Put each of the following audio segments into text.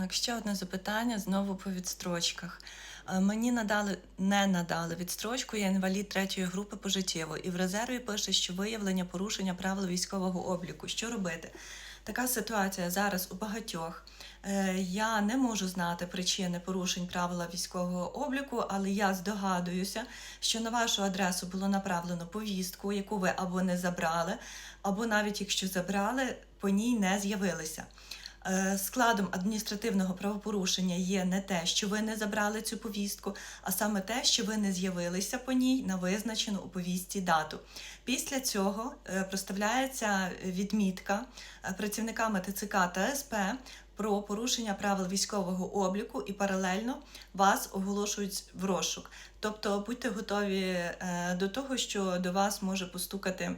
Так, ще одне запитання знову по відстрочках. Е, Мені надали, не надали відстрочку, я інвалід третьої групи пожиттєво, і в резерві пише, що виявлення порушення правил військового обліку. Що робити? Така ситуація зараз у багатьох. Е, Я не можу знати причини порушень правила військового обліку, але я здогадуюся, що на вашу адресу було направлено повістку, яку ви або не забрали, або навіть якщо забрали, по ній не з'явилися. Е, Складом адміністративного правопорушення є не те, що ви не забрали цю повістку, а саме те, що ви не з'явилися по ній на визначену у повістці дату. Після цього е, проставляється відмітка е, працівниками ТЦК та СП про порушення правил військового обліку і паралельно вас оголошують в розшук. Тобто будьте готові до того, що до вас може постукати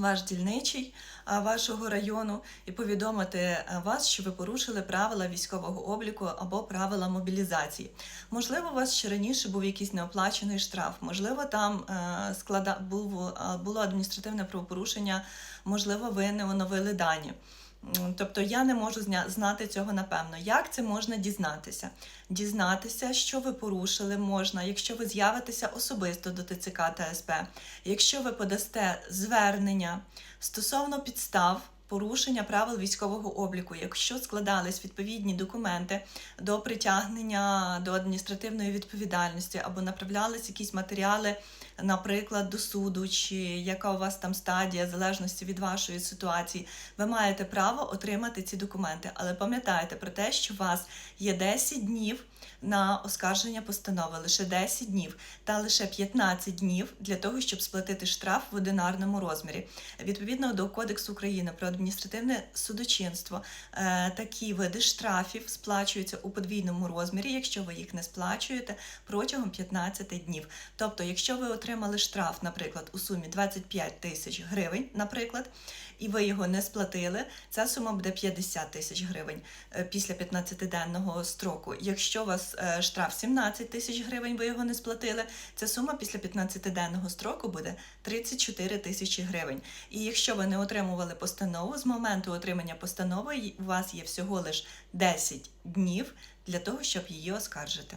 ваш дільничий вашого району і повідомити вас, що ви порушили правила військового обліку або правила мобілізації. Можливо, у вас ще раніше був якийсь неоплачений штраф, можливо, там е, склада було адміністративне правопорушення, можливо, ви не оновили дані. Тобто я не можу знати цього напевно. Як це можна дізнатися? Дізнатися, що ви порушили, можна, якщо ви з'явитеся особисто до ТЦК та СП, якщо ви подасте звернення стосовно підстав. Порушення правил військового обліку, якщо складались відповідні документи до притягнення до адміністративної відповідальності або направлялись якісь матеріали, наприклад, до суду, чи яка у вас там стадія, в залежності від вашої ситуації, ви маєте право отримати ці документи. Але пам'ятайте про те, що у вас є 10 днів на оскарження постанови, лише 10 днів та лише 15 днів для того, щоб сплатити штраф в одинарному розмірі. Відповідно до Кодексу України про адміністративне судочинство, е, такі види штрафів сплачуються у подвійному розмірі, якщо ви їх не сплачуєте протягом 15 днів. Тобто, якщо ви отримали штраф, наприклад, у сумі 25 тисяч гривень, наприклад, і ви його не сплатили, ця сума буде 50 тисяч гривень е, після 15-денного строку. Якщо у вас е, штраф 17 тисяч гривень, ви його не сплатили, ця сума після 15-денного строку буде 34 тисячі гривень. І якщо ви не отримували постанову, з моменту отримання постанови у вас є всього лише 10 днів для того, щоб її оскаржити.